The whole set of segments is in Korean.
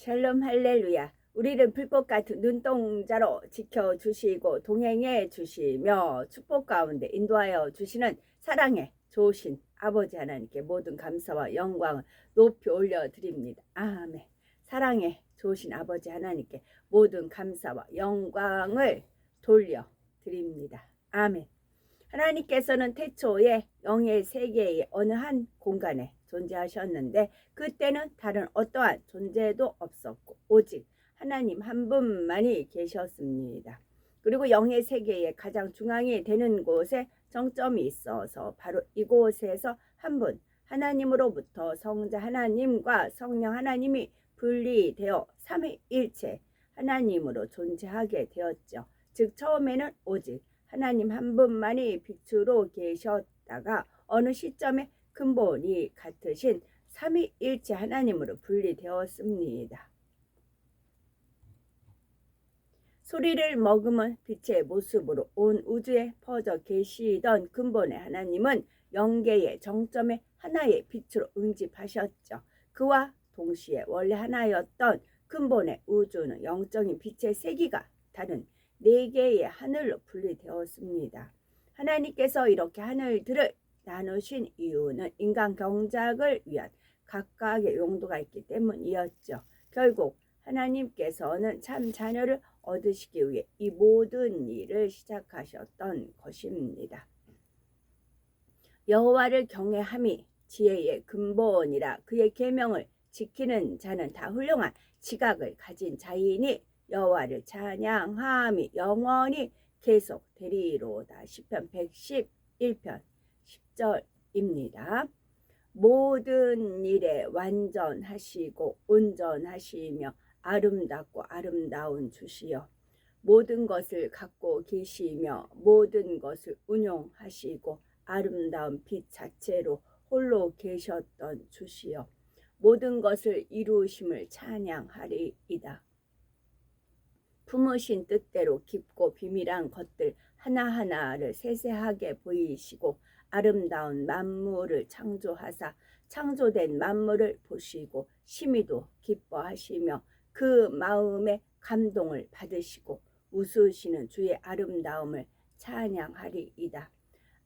샬롬 할렐루야. 우리를 불꽃 같은 눈동자로 지켜 주시고 동행해 주시며 축복 가운데 인도하여 주시는 사랑의 좋으신 아버지 하나님께 모든 감사와 영광을 높이 올려 드립니다. 아멘. 사랑의 좋으신 아버지 하나님께 모든 감사와 영광을 돌려 드립니다. 아멘. 하나님께서는 태초에 영의 세계의 어느 한 공간에 존재하셨는데 그때는 다른 어떠한 존재도 없었고 오직 하나님 한 분만이 계셨습니다. 그리고 영의 세계의 가장 중앙이 되는 곳에 정점이 있어서 바로 이곳에서 한 분 하나님으로부터 성자 하나님과 성령 하나님이 분리되어 삼위일체 하나님으로 존재하게 되었죠. 즉 처음에는 오직 하나님 한 분만이 빛으로 계셨다가 어느 시점에 근본이 같으신 삼위일체 하나님으로 분리되었습니다. 소리를 머금은 빛의 모습으로 온 우주에 퍼져 계시던 근본의 하나님은 영계의 정점에 하나의 빛으로 응집하셨죠. 그와 동시에 원래 하나였던 근본의 우주는 영적인 빛의 세기가 다른 네 개의 하늘로 분리되었습니다. 하나님께서 이렇게 하늘들을 나누신 이유는 인간 경작을 위한 각각의 용도가 있기 때문이었죠. 결국 하나님께서는 참 자녀를 얻으시기 위해 이 모든 일을 시작하셨던 것입니다. 여호와를 경외함이 지혜의 근본이라 그의 계명을 지키는 자는 다 훌륭한 지각을 가진 자이니 여호와를 찬양함이 영원히 계속 되리로다. 시편 111편 10절입니다. 모든 일에 완전하시고 온전하시며 아름답고 아름다운 주시여 모든 것을 갖고 계시며 모든 것을 운용하시고 아름다운 빛 자체로 홀로 계셨던 주시여 모든 것을 이루심을 찬양하리이다. 품으신 뜻대로 깊고 비밀한 것들 하나하나를 세세하게 보이시고 아름다운 만물을 창조하사 창조된 만물을 보시고 심히도 기뻐하시며 그 마음에 감동을 받으시고 웃으시는 주의 아름다움을 찬양하리이다.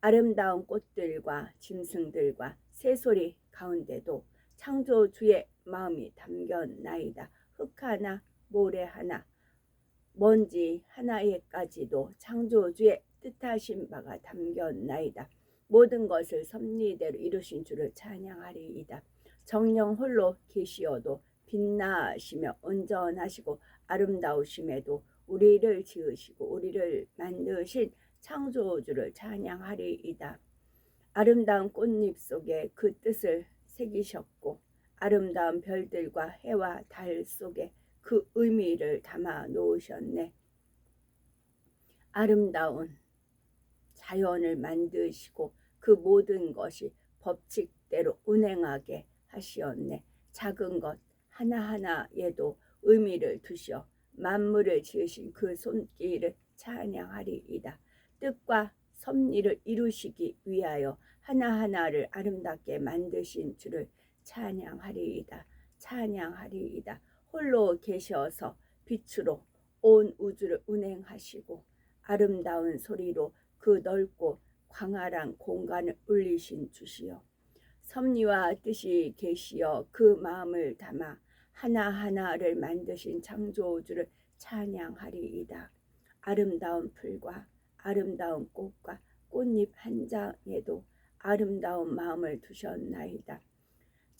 아름다운 꽃들과 짐승들과 새소리 가운데도 창조주의 마음이 담겼나이다. 흙 하나, 모래 하나, 먼지 하나에까지도 창조주의 뜻하신 바가 담겼나이다. 모든 것을 섭리대로 이루신 주를 찬양하리이다. 정령 홀로 계시어도 빛나시며 온전하시고 아름다우심에도 우리를 지으시고 우리를 만드신 창조주를 찬양하리이다. 아름다운 꽃잎 속에 그 뜻을 새기셨고 아름다운 별들과 해와 달 속에 그 의미를 담아 놓으셨네. 아름다운 자연을 만드시고 그 모든 것이 법칙대로 운행하게 하시었네. 작은 것 하나하나에도 의미를 두시어 만물을 지으신 그 손길을 찬양하리이다. 뜻과 섭리를 이루시기 위하여 하나하나를 아름답게 만드신 주를 찬양하리이다. 찬양하리이다. 홀로 계셔서 빛으로 온 우주를 운행하시고 아름다운 소리로 그 넓고 광활한 공간을 울리신 주시여 섭리와 뜻이 계시어 그 마음을 담아 하나하나를 만드신 창조주를 찬양하리이다. 아름다운 풀과 아름다운 꽃과 꽃잎 한 장에도 아름다운 마음을 두셨나이다.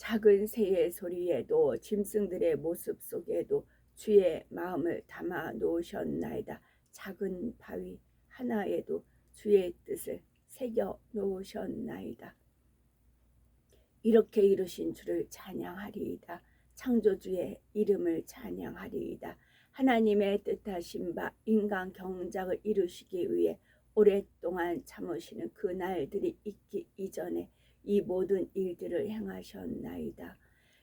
작은 새의 소리에도 짐승들의 모습 속에도 주의 마음을 담아 놓으셨나이다. 작은 바위 하나에도 주의 뜻을 새겨 놓으셨나이다. 이렇게 이루신 주를 찬양하리이다. 창조주의 이름을 찬양하리이다. 하나님의 뜻하신 바 인간 경작을 이루시기 위해 오랫동안 참으시는 그 날들이 있기 이전에 이 모든 일들을 행하셨나이다.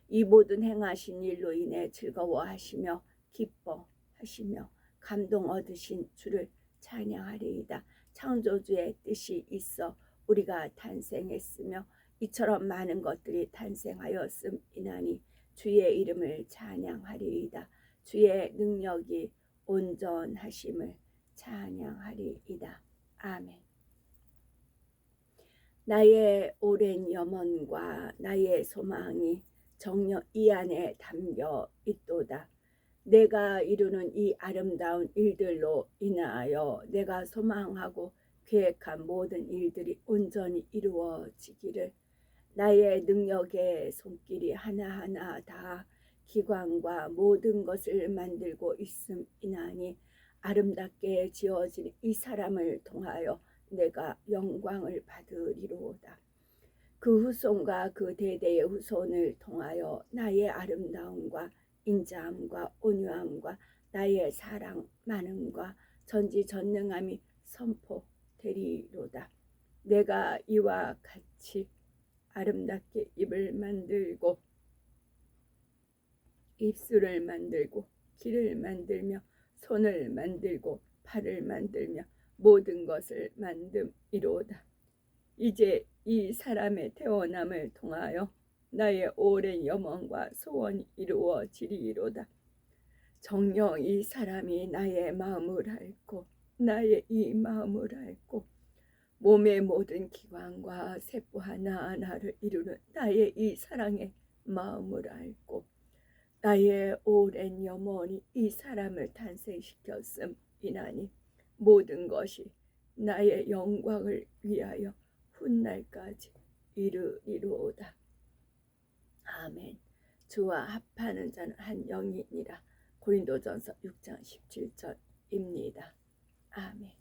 이 모든 행하신 일로 인해 즐거워하시며 기뻐하시며 감동 얻으신 주를 찬양하리이다. 창조주의 뜻이 있어 우리가 탄생했으며 이처럼 많은 것들이 탄생하였음이나니 주의 이름을 찬양하리이다. 주의 능력이 온전하심을 찬양하리이다. 아멘. 나의 오랜 염원과 나의 소망이 정녕 이 안에 담겨 있도다. 내가 이루는 이 아름다운 일들로 인하여 내가 소망하고 계획한 모든 일들이 온전히 이루어지기를 나의 능력의 손길이 하나하나 다 기관과 모든 것을 만들고 있음이나니 아름답게 지어진 이 사람을 통하여 내가 영광을 받으리로다. 그 후손과 그 대대의 후손을 통하여 나의 아름다움과 인자함과 온유함과 나의 사랑 많음과 전지전능함이 선포되리로다. 내가 이와 같이 아름답게 입을 만들고 입술을 만들고 귀를 만들며 손을 만들고 팔을 만들며 모든 것을 만듦이로다. 이제 이 사람의 태어남을 통하여 나의 오랜 염원과 소원이 이루어지리로다. 정녕 이 사람이 나의 마음을 앓고 나의 이 마음을 앓고 몸의 모든 기관과 세포 하나하나를 이루는 나의 이 사랑의 마음을 앓고 나의 오랜 염원이 이 사람을 탄생시켰음이나니 모든 것이 나의 영광을 위하여 훗날까지 이르리로다. 아멘. 주와 합하는 자는 한 영이니라. 고린도전서 6장 17절입니다. 아멘.